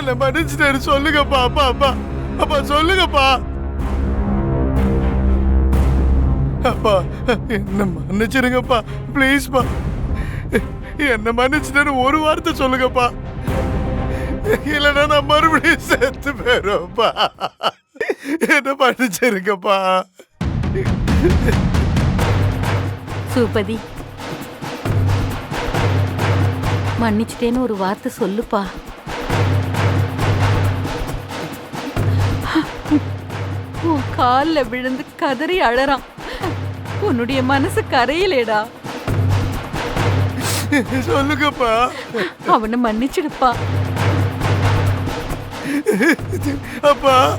இல்ல மன்னிச்சிட்டாரு சொல்லுங்கப்பா அப்பா அப்பா. அப்பா சொல்லுங்கப்பா. அப்பா என்ன மன்னிச்சிருங்கப்பா. ப்ளீஸ்ப்பா என்ன மன்னிச்சிட்டாரு ஒரு வார்த்தை சொல்லுங்கப்பா. இல்லைன்னா நான் மறுபடியும் செத்து போயிடும்ப்பா என்ன மன்னிச்சிருங்கப்பா. சூபதி மன்னிச்சிட்டேன்னு ஒரு வார்த்தை சொல்லுப்பா. உன் கால்ல விழுந்து கதறி அழறான். உன்னுடைய மனசு கரையிலேடா. சொல்லுங்கப்பா. அவனை மன்னிச்சிடுப்பா. அப்பா.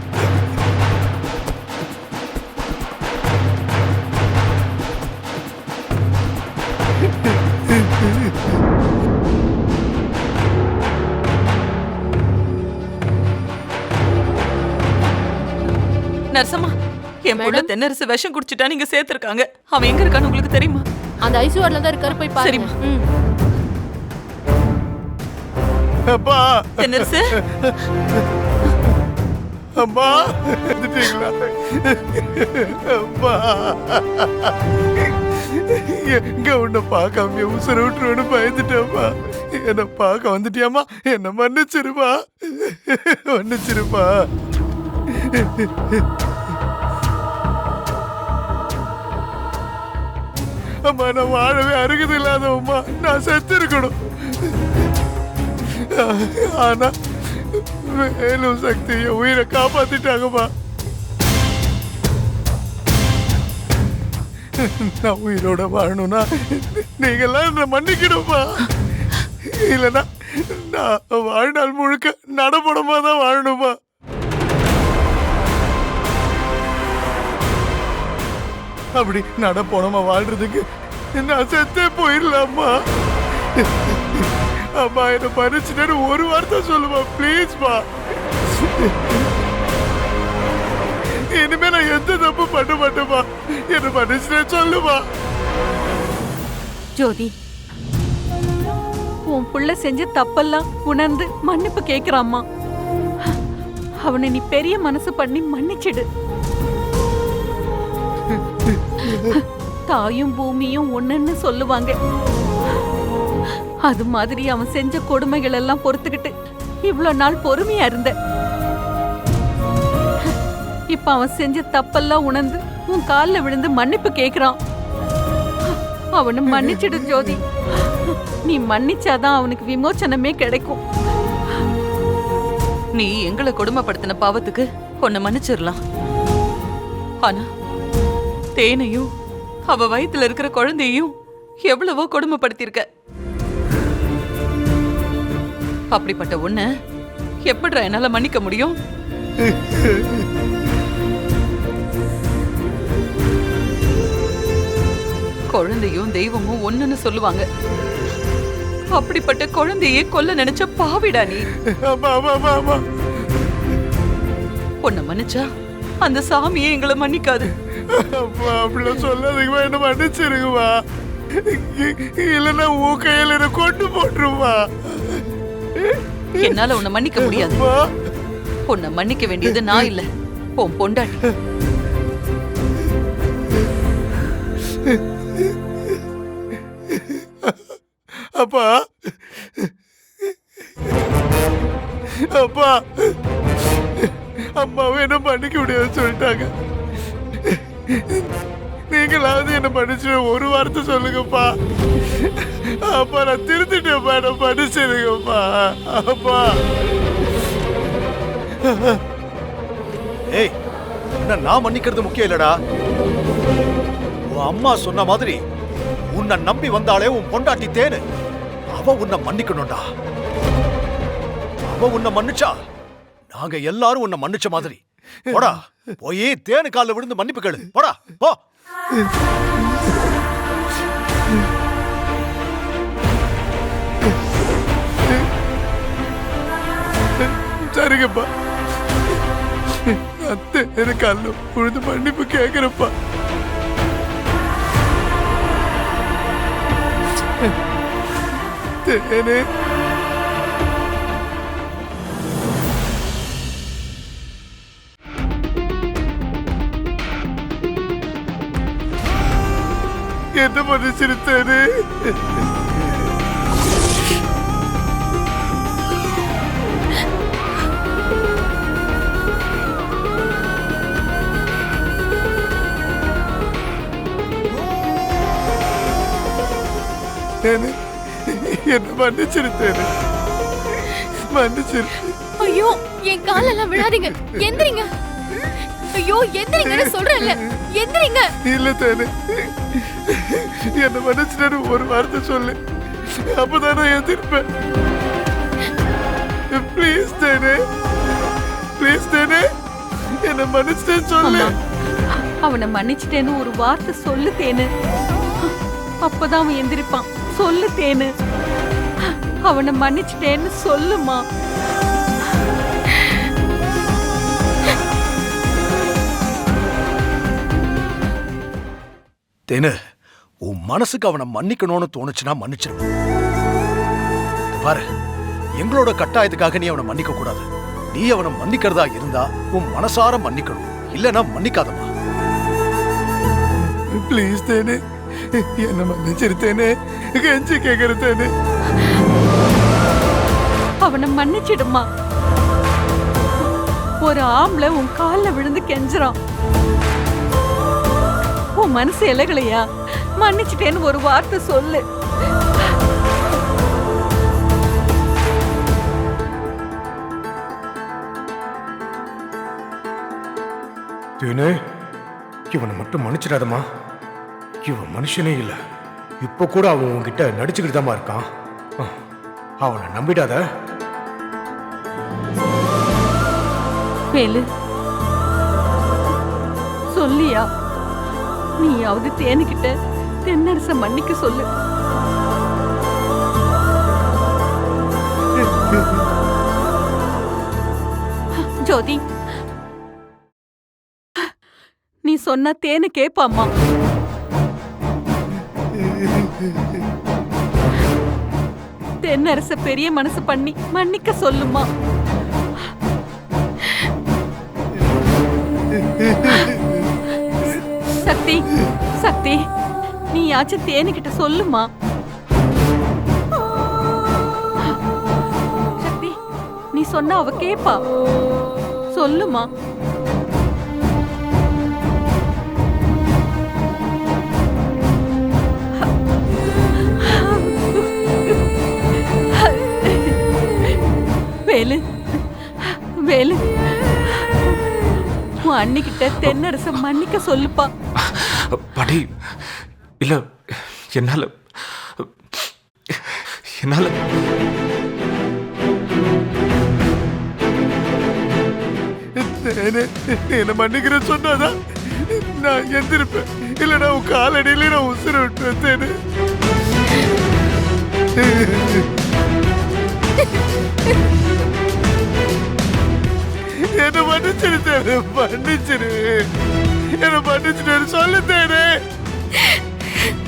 என் புள்ள தென்னரசு விஷம் குடிச்சிட்டா நீங்க சேர்த்திருக்காங்க. அவன் எங்க இருக்கான்னு உங்களுக்கு தெரியுமா? அந்த ஐசி வார்டில் தான் இருக்காரு போய் பாருங்க. சரிம்மா. ம். அப்பா. தென்னரசு? அம்மா வந்துட்டீங்களா அம்மா எங்க உன்னை பார்க்காம உசுர விட்டுருவேன்னு பயந்துட்டேம்மா என்னை பார்க்க வந்துட்டியாம்மா? என்ன மன்னிச்சிருப்பா. மன்னிச்சிருப்பா. அம்மா நான் வாழவே அருகது இல்லாதவம்மா நான் செத்து இருக்கணும் ஆனா வேலும் சக்தி என் உயிரை காப்பாத்திட்டாங்கம்மா. நான் உயிரோட வாழணும்னா நீங்கெல்லாம் என்ன மன்னிக்கணும்ப்பா. இல்லைன்னா நான் வாழ்நாள் முழுக்க நடப்படமாக தான் வாழணுமா அப்படி நடப்போனமா வாழ்றதுக்கு? நான் செத்தே போயிடலாமா? அம்மா என்ன மன்னிச்சுட்டேன்னு ஒரு வார்த்தை சொல்லுமா ப்ளீஸ்மா இனிமே நான் எந்த தப்பு பண்ண மாட்டேமா என்ன மன்னிச்சுட்டே சொல்லுமா. ஜோதி உன் புள்ள செஞ்ச தப்பெல்லாம் உணர்ந்து மன்னிப்பு கேக்குறாம்மா. அவனை நீ பெரிய மனசு பண்ணி மன்னிச்சிடு. தாயும் பூமியும் ஒன்னுன்னு சொல்லுவாங்க. அது மாதிரி அவன் செஞ்ச கொடுமைகள் எல்லாம் பொறுத்துக்கிட்டு இவ்வளவு நாள் பொறுமையா இருந்த. இப்ப அவன் செஞ்ச தப்பெல்லாம் உணர்ந்து உன் காலில் விழுந்து மன்னிப்பு கேக்குறான். அவனை மன்னிச்சிடு ஜோதி. நீ மன்னிச்சாதான் அவனுக்கு விமோச்சனமே கிடைக்கும். நீ எங்களை கொடுமைப்படுத்தின பாவத்துக்கு உன்னை மன்னிச்சிடலாம். ஆனா தேனையும் அவ வயித்துல இருக்கிற குழந்தையும் எவ்வளவோ கொடுமைப்படுத்தியிருக்க. அப்படிப்பட்ட உன்னை எப்படிடா என்னால மன்னிக்க முடியும்? குழந்தையும் தெய்வமும் ஒண்ணுன்னு சொல்லுவாங்க. அப்படிப்பட்ட குழந்தையே கொல்ல நினைச்ச பாவிடா நீ. உன்னை மன்னிச்சா அந்த சாமியே எங்களை மன்னிக்காது. அப்பா அப்படிலாம் சொல்லாதீங்கம்மா. என்ன மன்னிச்சிருங்கம்மா. இல்லைன்னா உன் கையில என்ன கொண்டு போட்டுருமா என்னால உன்னை மன்னிக்க முடியாது. உன்னை மன்னிக்க வேண்டியது நான் இல்ல. உன் பொண்டாட்டி. அப்பா. அப்பா. அம்மாவும் என்ன மன்னிக்க முடியாதுன்னு சொல்லிட்டாங்க. நீங்களாவது என்ன மன்னிச்சு ஒரு வார்த்தை சொல்லுங்கப்பா. அப்பா நான் திருத்திட்டேன்ப்பா. என்ன மன்னிச்சிருங்கப்பா. அப்பா. ஏய் என்ன நான் மன்னிக்கிறது முக்கியம் இல்லடா. உன் அம்மா சொன்ன மாதிரி உன்னை நம்பி வந்தாலே உன் பொண்டாட்டி தேனு. அவ உன்னை மன்னிக்கணும்டா. அவ உன்னை மன்னிச்சா நாங்க எல்லாரும் உன்னை மன்னிச்ச மாதிரி. போடா. போய் தேனு கால்ல விழுந்து மன்னிப்பு கேளு. போடா. போ. சரிங்கப்பா. அத்தை எனக்கு விழுந்து உழுது மன்னிப்பு கேட்குறப்பா தேனே. என்ன மன்னிச்சிருத்தேனே தேனே என்ன? மன்னிச்சிருத்தேனே மன்னிச்சிரு ஐயோ என் காலெல்லாம் விழாதீங்க. எந்திரிங்க. ஐயோ எந்திரிங்கன்னு சொல்றேன்ல. எந்திரிங்க. இல்ல தேனே. என்ன மன்னிச்சிட்டேன்னு ஒரு வார்த்தை சொல்லு. அப்பதான் நான் எதிர்ப்பேன் ப்ளீஸ் தேனே. ப்ளீஸ் தேனே. என்ன மன்னிச்சிட்டேன்னு சொல்லு. அவனை மன்னிச்சிட்டேன்னு ஒரு வார்த்தை சொல்லு தேனு. அப்பதான் அவன் எந்திரிப்பான். சொல்லு தேனு. அவனை மன்னிச்சிட்டேன்னு சொல்லுமா? தேனு உன் மனசுக்கு அவனை மன்னிக்கணும்னு தோணுச்சுன்னா மன்னிச்சிரு. பாரு எங்களோட கட்டாயத்துக்காக நீ அவனை மன்னிக்க கூடாது. நீ அவனை மன்னிக்கிறதா இருந்தா உன் மனசார மன்னிக்கணும். இல்லனா மன்னிக்காதம்மா. ப்ளீஸ் தேனே. என்ன மன்னிச்சிருத்தேனே கெஞ்சி கேக்குறதேனே அவனை மன்னிச்சிடுமா ஒரு ஆம்பளை உன் கால்ல விழுந்து கெஞ்சுறான். உன் மனசு இலகலையா? மன்னிச்சிட்டேன்னு ஒரு வார்த்தை சொல்லு. தேனே இவனை மட்டும் மன்னிச்சிடாதம்மா. இவன் மனுஷனே இல்லை. இப்போ கூட அவன் உன்கிட்ட நடிச்சுக்கிட்டு தாம்மா இருக்கான் அவனை நம்பிடாத. வேலு சொல்லியா? நீயாவது தேனுகிட்ட தென்னரச மன்னிக்க சொல்லு. ஜோதி. நீ சொன்ன தேனு கேப்பாமா தென்னரச பெரிய மனசு பண்ணி மன்னிக்க சொல்லுமா சக்தி சக்தி. நீயாச்சும் தேனிக்கிட்ட சொல்லுமா? சக்தி நீ சொன்னா அவ கேப்பா. சொல்லுமா? வேலு வேலு. உன் அன்னிக்கிட்ட தென்னரச மன்னிக்க சொல்லுப்பா. படி இல்லை என்னால் என்னால். தேனே என்ன மன்னிக்கிற சொன்னாதான் நான் எந்திருப்பேன். இல்லைன்னா உன் காலடியில நான் உசுர விட்டுருவேன் தேனே. என்ன மன்னிச்சிருத்தேன் மன்னிச்சிரு. என்ன மன்னிச்சிட்டு சொல்லு தேனே.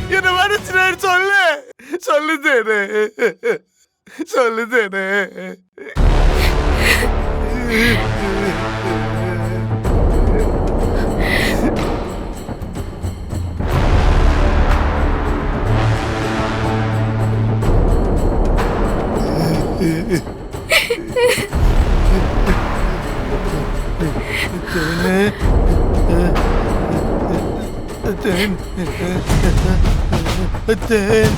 என்ன மன்னிச்சிட்டு சொல்லு. சொல்லு தேனு. சொல்லு தேனு. Yeah. தேன் தேன்